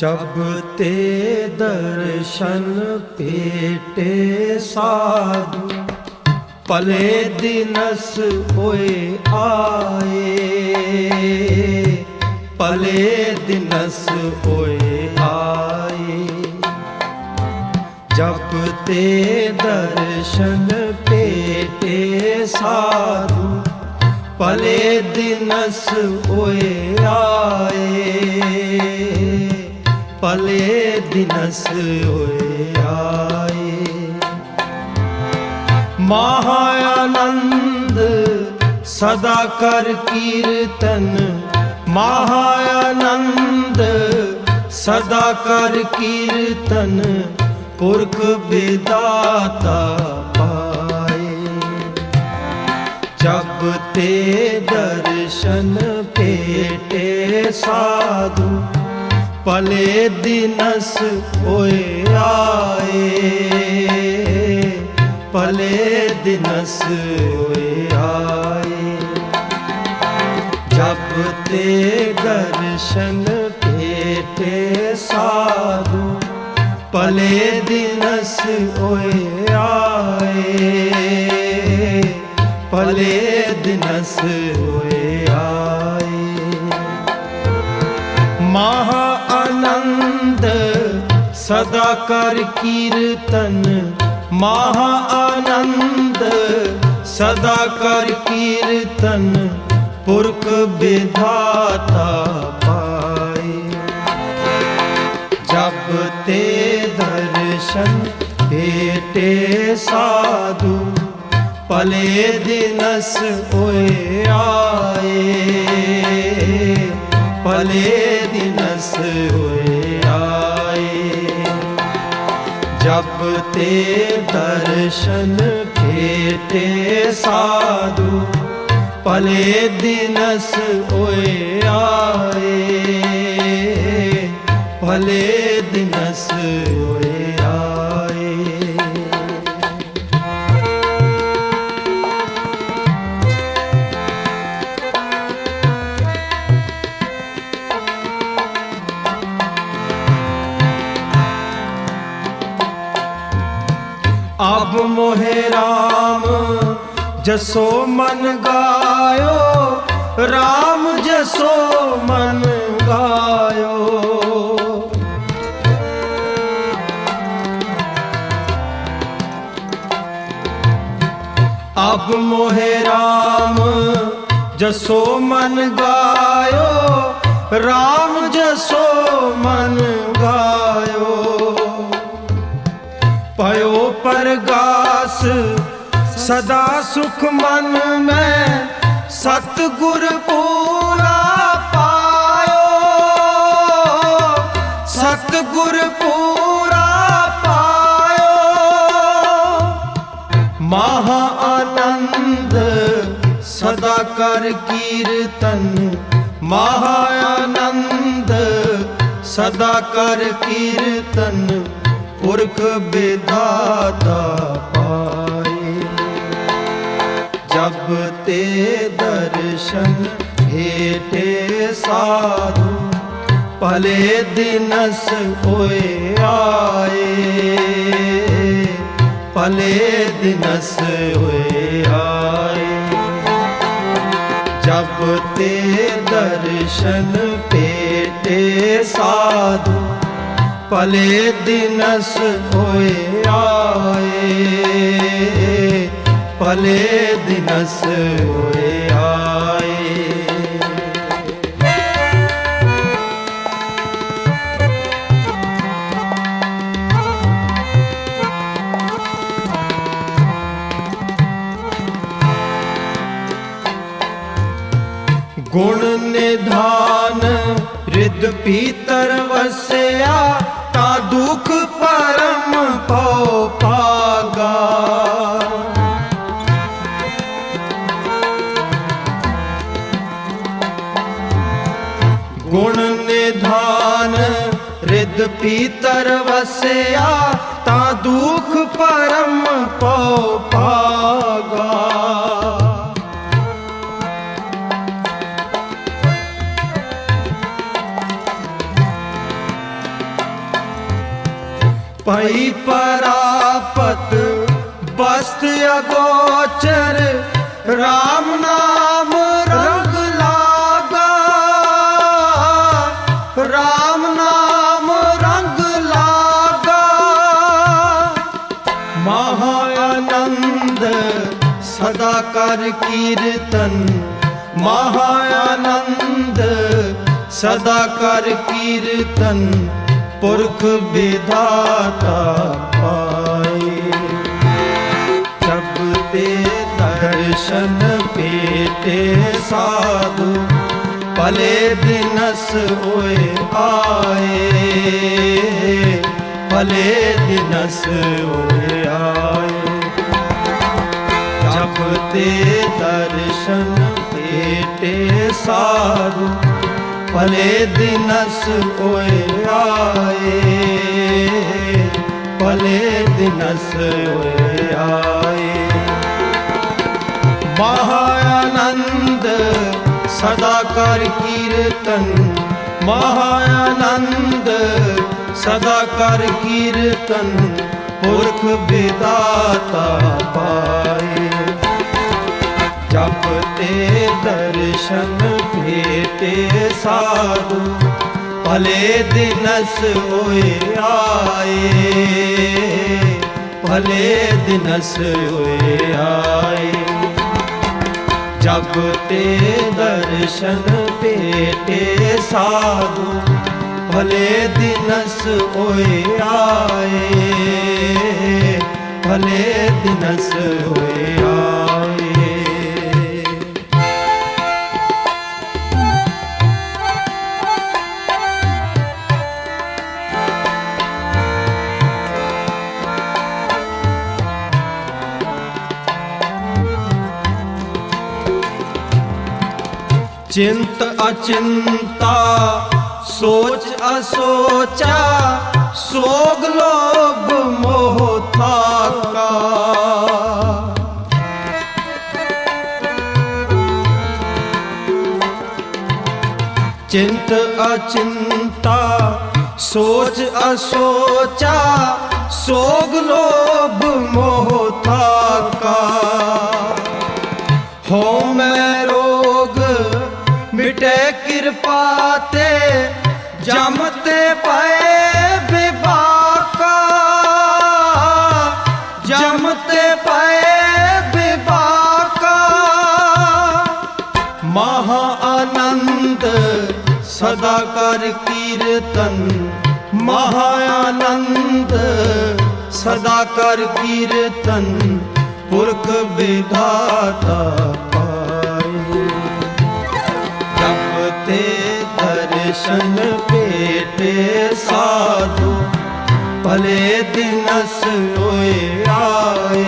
ਜਬ ਤੇ ਦਰਸ਼ਨ ਪੇਟੇ ਸਾਧੂ ਪਲੇ ਦਿਨਸ ਹੋਏ ਆਏ। ਪਲੇ ਦਿਨਸ ਹੋਏ ਆਏ। ਜਬ ਤੇ ਦਰਸ਼ਨ ਪੇਟੇ ਸਾਧੂ ਪਲੇ ਦਿਨਸ ਹੋਏ ਆਏ। ਭਲੇ ਦਿਨਸ ਹੋਏ ਆਏ। ਮਹਾ ਆਨੰਦ ਸਦਾ ਕਰ ਕੀਰਤਨ। ਮਹਾ ਆਨੰਦ ਸਦਾ ਕਰ ਕੀਰਤਨ। ਪੁਰਖ ਬਿਦਾਤਾ ਪਾਏ। ਜਬ ਤੇ ਦਰਸ਼ਨ ਭੇਟੇ ਸਾਧੂ ਭਲੇ ਦਿਨਸ ਹੋਏ ਆਏ। ਭਲੇ ਦਿਨਸ ਹੋਏ ਆਏ। ਜਪ ਤੇ ਦਰਸ਼ਨ ਭੇਟੇ ਸਾਧੂ ਭਲੇ ਦਿਨਸ ਹੋਏ ਆਏ। ਭਲੇ ਦਿਨਸ ਹੋਏ ਆਏ। ਮਹਾ ਸਦਾ ਕਰ ਕੀਰਤਨ ਮਹਾ ਆਨੰਦ। ਸਦਾ ਕਰ ਕੀਰਤਨ ਪੁਰਖ ਵਿਧਾਤਾ ਪਾਏ। ਜਪ ਤੇ ਦਰਸ਼ਨ ਭੇਟੇ ਸਾਧੂ ਪਲੇ ਦਿਨਸ ਹੋਏ ਆਏ। ਪਲੇ ਦਿਨਸ ਹੋਏ ਜਪ ਤੇ ਦਰਸ਼ਨ ਖੇਟੇ ਸਾਧੂ ਭਲੇ ਦਿਨਸ ਓਏ ਆਏ। ਭਲੇ ਦਿਨਸ ਓਏ ਅਬ ਮੋਹਿ RAM ਜਸੋ ਮਨ ਗਾਇਓ RAM ਜਸੋ ਮਨ ਗਾਇਓ। ਅਬ ਮੋਹਿ RAM ਜਸੋ ਮਨ ਗਾਇਓ RAM ਜਸੋ ਮਨ ਗਾਇਓ। ਪਇਓ ਪਰਗਾਸ, ਸਦਾ ਸੁਖ ਮਨ ਮੈਂ ਸਤ ਗੁਰ ਪੂਰਾ ਪਾਇਓ। ਸਤ ਗੁਰ ਪੂਰਾ ਪਾਇਓ। ਮਹਾ ਆਨੰਦ ਸਦਾ ਕਰ ਕੀਰਤਨ। ਮਹਾ ਆਨੰਦ ਸਦਾ ਕਰ ਕੀਰਤਨ। ਪੁਰਖ ਬਿਦਾਤਾ ਪਾਏ। ਜਬ ਤੇ ਦਰਸ਼ਨ ਹੇਟੇ ਸਾਧੂ, ਭਲੇ ਦਿਨਸ ਹੋਏ ਆਏ। ਭਲੇ ਦਿਨਸ ਹੋਏ ਆਏ। ਜਬ ਤੇ ਦਰਸ਼ਨ ਭੇਟੇ ਸਾਧੂ ਭਲੇ ਦਿਨਸ ਹੋਏ ਆਏ। ਭਲੇ ਦਿਨਸ ਹੋਏ ਆਏ। ਗੁਣ ਨਿਧਾਨ ਰਿੱਧ ਪੀਤਰ ਵਸਿਆ। ਰਿਦ ਵਸਿਆ ਤਾਂ ਦੁਖ ਪਰਮ ਪਉ ਪਾਗਾ ਪਈ ਪਰਾਪਤ ਬਸਤ ਅਗੋਚਰ RAM ਨਾਮ ਸਦਾ ਕਰ ਕੀਰਤਨ। ਮਹਾ ਆਨੰਦ ਸਦਾ ਕਰ ਕੀਰਤਨ। ਪੁਰਖ ਵਿਧਾਤਾ ਪਾਏ। ਜਬ ਤੇ ਦਰਸ਼ਨ ਪੇਟੇ ਸਾਧੂ, ਭਲੇ ਦਿਨਸ ਹੋਏ ਆਏ। ਭਲੇ ਦਿਨਸ ਹੋਏ ਆਏ। ਜਬ ਤੇ ਦਰਸ਼ਨ ਪੇਟੇ ਸਾਰੂ ਭਲੇ ਦਿਨਸ ਹੋਏ ਆਏ। ਭਲੇ ਦਿਨਸ ਹੋਏ ਆਏ। ਮਹਾ ਆਨੰਦ ਸਦਾ ਕਰ ਕੀਰਤਨ। ਮਹਾ ਆਨੰਦ ਸਦਾ ਕਰ ਕੀਰਤਨ। ਪੁਰਖ ਵਿਦਾਤਾ ਪਾਏ। ਜਪ ਤੇ ਦਰਸ਼ਨ ਭੇਟੇ ਸਾਧੂ, ਭਲੇ ਦਿਨਸ ਹੋਏ ਆਏ। ਭਲੇ ਦਿਨਸ ਹੋਏ ਆਏ। ਜਬ ਤੇ ਦਰਸ਼ਨ ਭੇਟੇ ਸਾਧੂ, ਭਲੇ ਦਿਨਸ ਹੋਏ ਆਏ। ਭਲੇ ਦਿਨਸ ਹੋਏ ਆਏ ਚਿੰਤ ਅਚਿੰਤਾ, ਸੋਚ ਅਸੋਚਾ, ਸੋਗ ਲੋਭ ਮੋਹ ਥਾਕਾ। ਚਿੰਤ ਅਚਿੰਤਾ, ਸੋਚ ਅਸੋਚਾ, ਸੋਗ ਲੋਭ ਮੋਹ ਥਾਕਾ। ਹੋ ਮੈਂ ਕਿਰਪਾ ਜਮਤੇ ਪਏ ਬਿਬਾਕਾ ਜਮ ਪਏ ਬਿਬਾਕਾ ਮਹਾ ਆਨੰਦ ਸਦਾ ਕਰ ਕੀਰਤਨ। ਮਹਾ ਆਨੰਦ ਸਦਾ ਕਰ ਕੀਰਤਨ। ਪੁਰਖ ਵਿਧਾਤਾ ਦਰਸ਼ਨ ਭੇਟੇ ਸਾਧੂ, ਭਲੇ ਦਿਨਸ ਹੋਏ ਆਏ।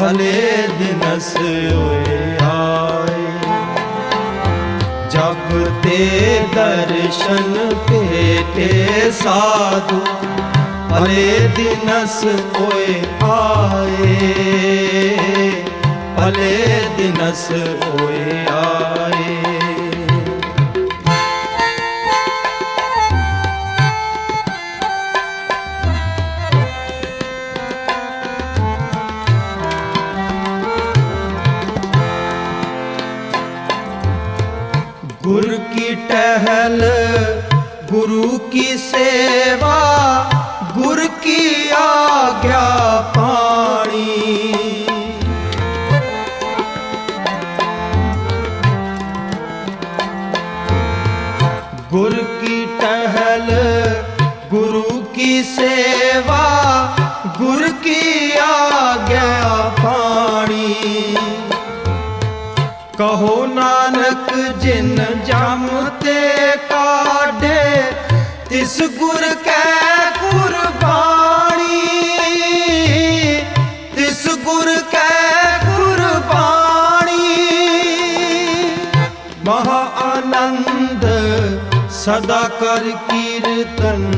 ਭਲੇ ਦਿਨਸ ਹੋਏ ਆਏ। ਜਪ ਤੇ ਦਰਸ਼ਨ ਭੇਟੇ ਸਾਧੂ, ਭਲੇ ਦਿਨਸ ਹੋਏ ਆਏ। ਭਲੇ ਦਿਨਸ ਹੋਏ ਆਏ। ਗੁਰ ਕੀ ਆਗਿਆ ਪਾਣੀ? ਕਹੋ ਨਾਨਕ ਜਿਨ ਜਮ ਤੇ ਕਾਢੇ, ਤਿਸ ਗੁਰ ਕੈ ਕੁਰਬਾਨੀ ਤਿਸ ਗੁਰ ਕੈ ਕੁਰਬਾਨੀ ਮਹਾ ਆਨੰਦ ਸਦਾ ਕਰ ਕੀਰਤਨ,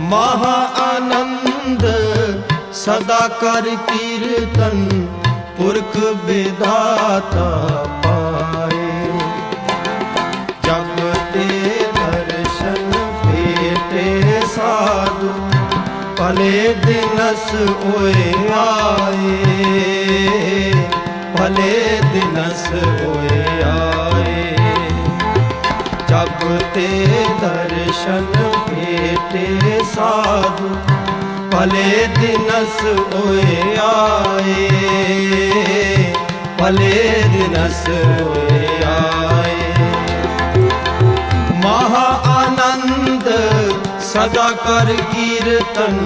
ਮਹਾ ਆਨੰਦ ਸਦਾ ਕਰ ਕੀਰਤਨ ਪੁਰਖ ਵਿਦਾਤਾ ਪਾਏ। ਜਪ ਤੇ ਦਰਸ਼ਨ ਭੇਟੇ ਸਾਧੂ, ਭਲੇ ਦਿਨਸ ਓਏ ਆਏ। ਭਲੇ ਦਿਨਸ ਓਏ ਆਏ। ਜਬ ਤੇ ਦਰਸ਼ਨ ਭੇਟੇ ਸਾਧੂ ਭਲੇ ਦਿਨਸ ਓਏ ਆਏ। ਭਲੇ ਦਿਨਸ ਓਏ ਆਏ। ਮਹਾ ਆਨੰਦ ਸਦਾ ਕਰ ਕੀਰਤਨ।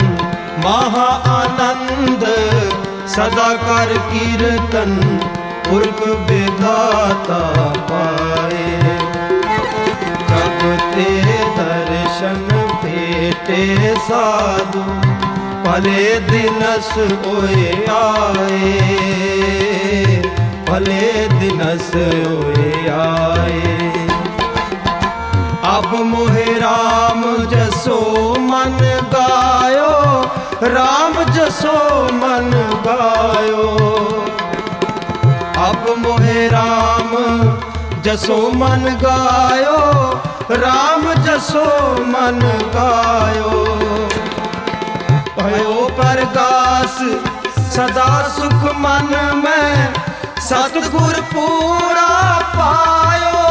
ਮਹਾ ਆਨੰਦ ਸਦਾ ਕਰ ਕੀਰਤਨ। ਪੁਰਖ ਵਿਧਾਤਾ ਪਾਏ। ਜਬ ਤੇ ਦਰਸ਼ਨ ਭੇਟੇ ਸਾਧੂ। ਭਲੇ ਦਿਨਸ ਹੋਏ ਆਏ ਭਲੇ ਦਿਨਸ ਹੋਏ ਆਏ ਅਬ ਮੋਹਿ ਰਾਮ ਜਸੋ ਮਨ ਗਾਇਓ ਰਾਮ ਜਸੋ ਮਨ ਗਾਇਓ ਅਬ ਮੋਹਿ ਰਾਮ ਜਸੋ ਮਨ ਗਾਇਓ ਰਾਮ ਜਸੋ ਮਨ ਗਾਇਓ ਭਇਓ ਪ੍ਰਗਾਸ ਸਦਾ ਸੁਖ ਮਨ ਮੈਂ ਸਤਿਗੁਰ ਪੂਰਾ ਪਾਇਓ।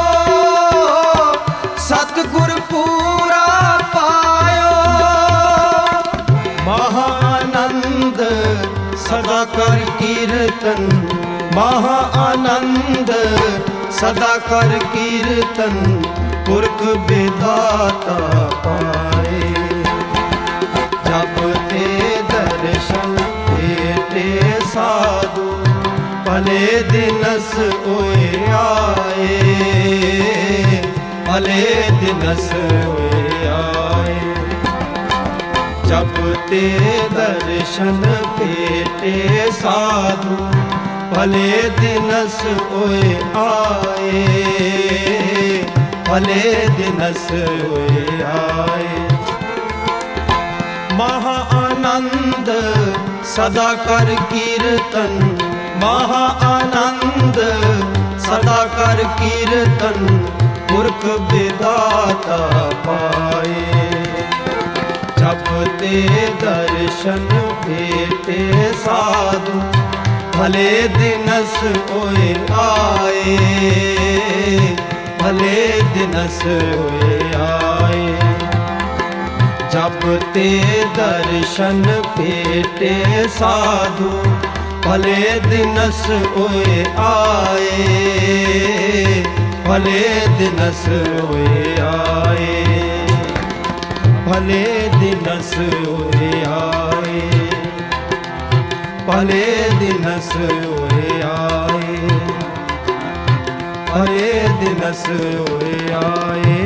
ਸਤਿਗੁਰ ਪੂਰਾ ਪਾਇਓ। ਮਹਾ ਆਨੰਦ ਸਦਾ ਕਰ ਕੀਰਤਨ। ਮਹਾ ਆਨੰਦ ਸਦਾ ਕਰ ਕੀਰਤਨ। ਪੁਰਖ ਜਪ ਤੇ ਦਰਸ਼ਨ ਭੇਟੇ ਸਾਧੂ, ਭਲੇ ਦਿਨਸ ਓਏ ਆਏ। ਭਲੇ ਦਿਨਸ ਓਏ ਆਏ। ਜਪ ਤੇ ਦਰਸ਼ਨ ਭੇਟੇ ਸਾਧੂ, ਭਲੇ ਦਿਨਸ ਓਏ ਆਏ। ਭਲੇ ਦਿਨਸ ਓਏ ਆਏ। ਮਹਾ ਆਨੰਦ ਸਦਾ ਕਰ ਕੀਰਤਨ। ਮਹਾ ਆਨੰਦ ਸਦਾ ਕਰ ਕੀਰਤਨ। ਪੁਰਖ ਵਿਦਾਤਾ ਪਾਏ। ਜਬ ਦਰਸ਼ਨ ਭੇਟੇ ਸਾਧੂ, ਭਲੇ ਦਿਨਸ ਹੋਏ ਆਏ। ਭਲੇ ਦਿਨਸ ਹੋਏ ਜਬ ਤੇ ਦਰਸ਼ਨ ਭੇਟੇ ਸਾਧੂ, ਭਲੇ ਦਿਨਸ ਓਏ ਆਏ। ਭਲੇ ਦਿਨਸ ਓਏ ਆਏ। ਭਲੇ ਦਿਨਸ ਓਏ ਆਏ। ਭਲੇ ਦਿਨਸ ਓਏ ਆਏ। ਭਲੇ ਦਿਨਸ ਓਏ ਆਏ।